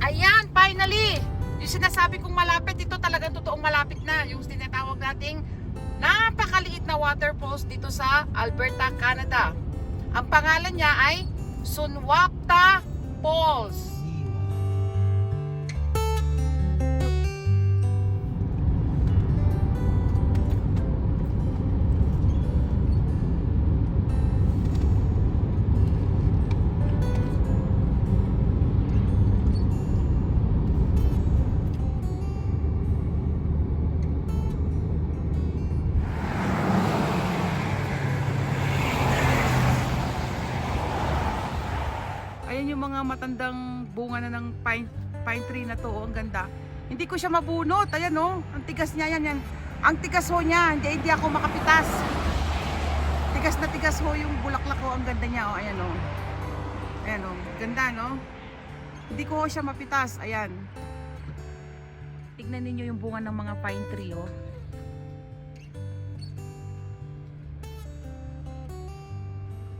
Ayan, finally! Yung sinasabi kong malapit, ito talagang totoong malapit na. Yung tinatawag nating napakaliit na waterfalls dito sa Alberta, Canada. Ang pangalan niya ay Sunwapta Falls. Mga matandang bunga na ng pine, pine tree na to. oh, ang ganda. Hindi ko siya mabunot. Ayan oh. Ang tigas niya yan. yan. Ang tigas ho niya. Hindi, hindi ako makapitas. Tigas na tigas ho yung bulaklak ko. Ang ganda niya oh. Ayan oh. Ayan oh. Ganda no? Hindi ko siya mapitas. Ayan. Tignan ninyo yung bunga ng mga pine tree oh.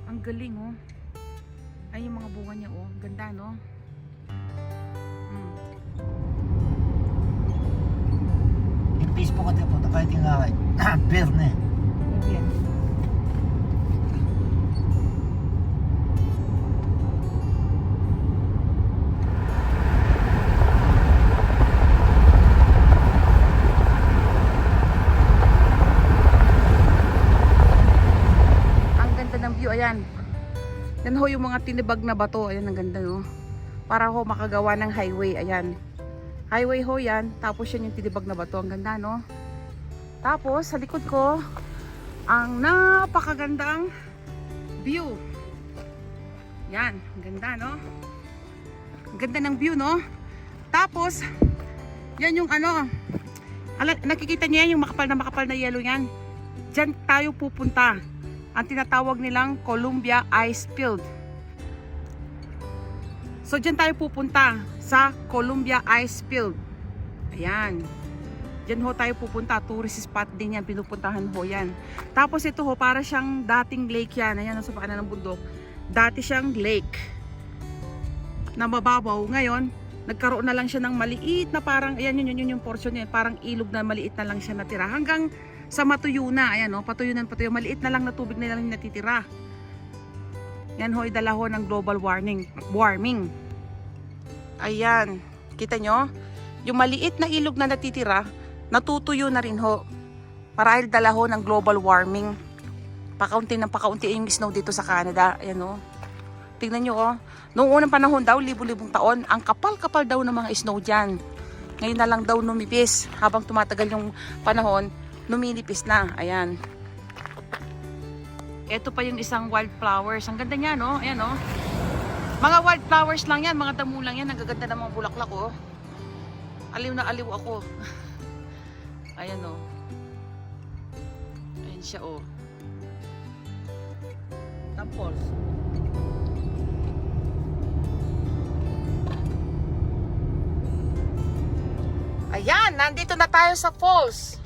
Ang galing oh. Ay, yung mga bunga niya, oh. Ganda, no? Mm. Yung Facebook ko din po, tapos yung away. Berne. Ho yung mga tinibag na bato. Ayan, ang ganda, no? Para ho makagawa ng highway, ayan. Highway ho yan. Tapos yan yung tinibag na bato. Ang ganda, no? Tapos, sa likod ko, ang napakagandang view. Yan, ang ganda, no? Ang ganda ng view, no? Tapos, yan yung ano, nakikita niya yung makapal na makapal na yellow yan. Diyan tayo pupunta. Ang tinatawag nilang Columbia Ice Field. So, diyan tayo pupunta sa Columbia Ice Field. Ayan. Diyan ho tayo pupunta. Tourist spot din yan. Pinupuntahan ho yan. Tapos ito ho, para siyang dating lake yan. Ayan, nasa paanan ng bundok. Dati siyang lake. Na mababaw. Ngayon, nagkaroon na lang siya ng maliit na parang, ayan yun, yun, yun yung portion niya. Parang ilog na maliit na lang siya natira. Hanggang sa matuyo na. Ayan o, patuyo na patuyo. Maliit na lang na tubig na lang yung natitira. Yan ho, idala ho ng global warming. Warming. Ayan. Kita nyo? Yung maliit na ilog na natitira, natutuyo na rin ho. Marahil dala ho ng global warming. Pakaunti ng pakaunti yung snow dito sa Canada. Ayan o. Tingnan nyo oh. Noong unang panahon daw, libu-libong taon, ang kapal-kapal daw ng mga snow dyan. Ngayon na lang daw numipis. Habang tumatagal yung panahon, numinipis na. Ayan. Ito pa yung isang wildflowers. Ang ganda niya, no? Ayan, no? Mga wildflowers lang yan. Mga damo lang yan. Ang gaganda ng mga bulaklak, oh. Aliw na aliw ako. Ayan, oh. Ayan siya, oh. Tapos, Ayan, nandito na tayo sa falls.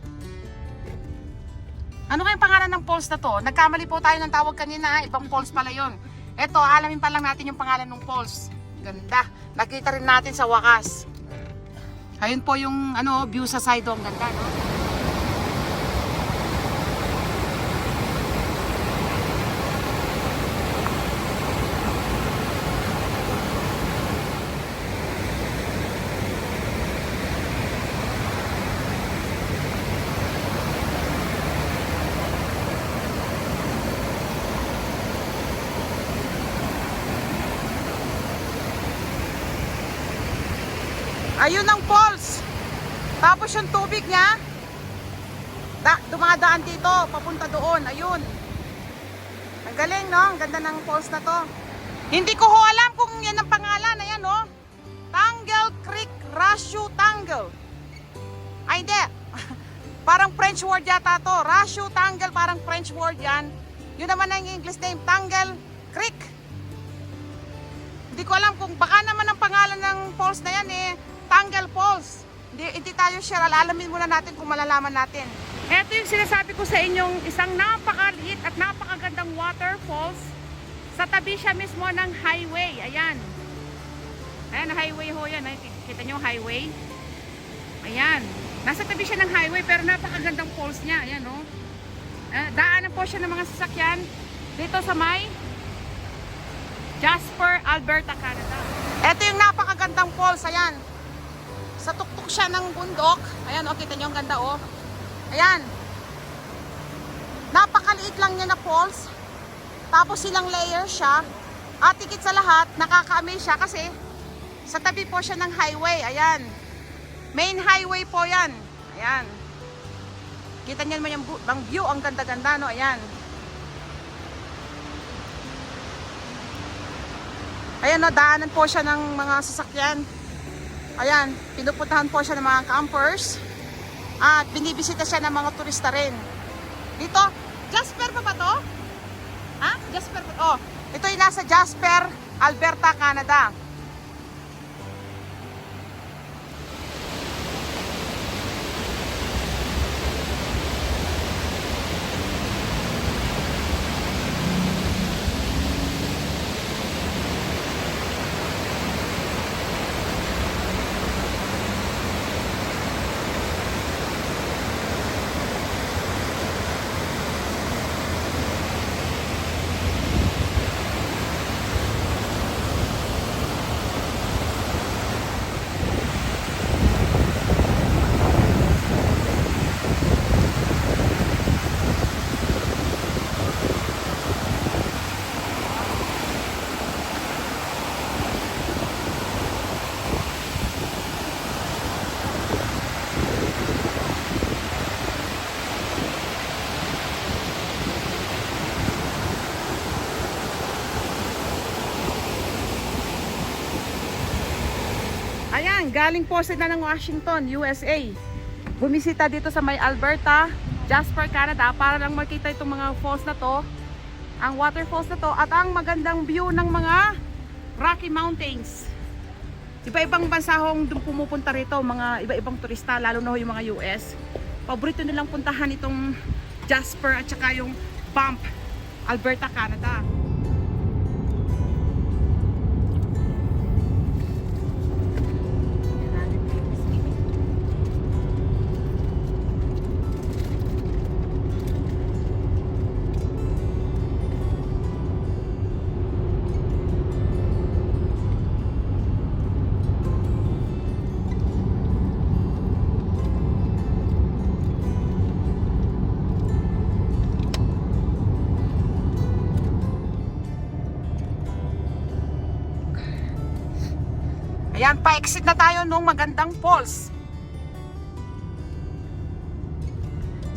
Ano kayong pangalan ng falls na to? Nagkamali po tayo ng tawag kanina, ibang falls pala yon. Ito, alamin pa lang natin yung pangalan ng falls. Ganda. Nakita rin natin sa wakas. Ayun po yung ano, view sa side, oh. ang ganda, no? Ayun ang falls. Tapos yung tubig niya, da, dumadaan dito, papunta doon. Ayun. Ang galing, no? Ang ganda ng falls na to. Hindi ko ho alam kung yan ang pangalan. Ayan, no? Tangle Creek Rashu Tangle. Ay, hindi. parang French word yata to. Rashu Tangle, parang French word yan. Yun naman ang English name, Tangle Creek. Hindi ko alam kung baka naman ang pangalan ng falls na yan eh, Tangle Falls. Hindi, hindi tayo sure. Alamin muna natin kung malalaman natin. Ito yung sinasabi ko sa inyong isang napakaliit at napakagandang waterfalls. Sa tabi siya mismo ng highway. Ayan. Ayan, highway ho yan. Ay, kita nyo highway? Ayan. Nasa tabi siya ng highway pero napakagandang falls niya. Ayan, oh. Ah, daanan po siya ng mga sasakyan dito sa may Jasper, Alberta, Canada. Ito yung napakagandang falls. Ayan. Sa tuktok siya ng bundok. Ayan, oh, kita nyo ang ganda, oh. Ayan. Napakaliit lang niya na falls. Tapos silang layer siya. At higit sa lahat, nakaka-amaze siya kasi sa tabi po siya ng highway. Ayan. Main highway po yan. Ayan. Kita niyo naman yung ang view. Ang ganda-ganda, no? Ayan. Ayan, no? Daanan po siya ng mga sasakyan. Ayan. Pinupuntahan po siya ng mga campers. At binibisita siya ng mga turista rin. Dito, Jasper pa ba to? Ha? Jasper? Oh, ito yung nasa Jasper, Alberta, Canada. Ayan, galing po sila ng Washington, USA. Bumisita dito sa may Alberta, Jasper, Canada para lang makita itong mga falls na to, ang waterfalls na to at ang magandang view ng mga Rocky Mountains. Iba-ibang bansa hong pumupunta rito, mga iba-ibang turista, lalo na yung mga US. Paborito nilang puntahan itong Jasper at saka yung Banff, Alberta, Canada. Ayan, pa-exit na tayo nung magandang falls.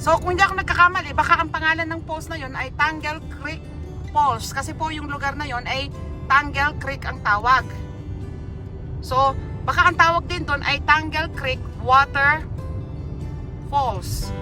So kung hindi ako nagkakamali, baka ang pangalan ng falls na yon ay Tangle Creek Falls. Kasi po yung lugar na yon ay Tangle Creek ang tawag. So baka ang tawag din doon ay Tangle Creek Water Falls.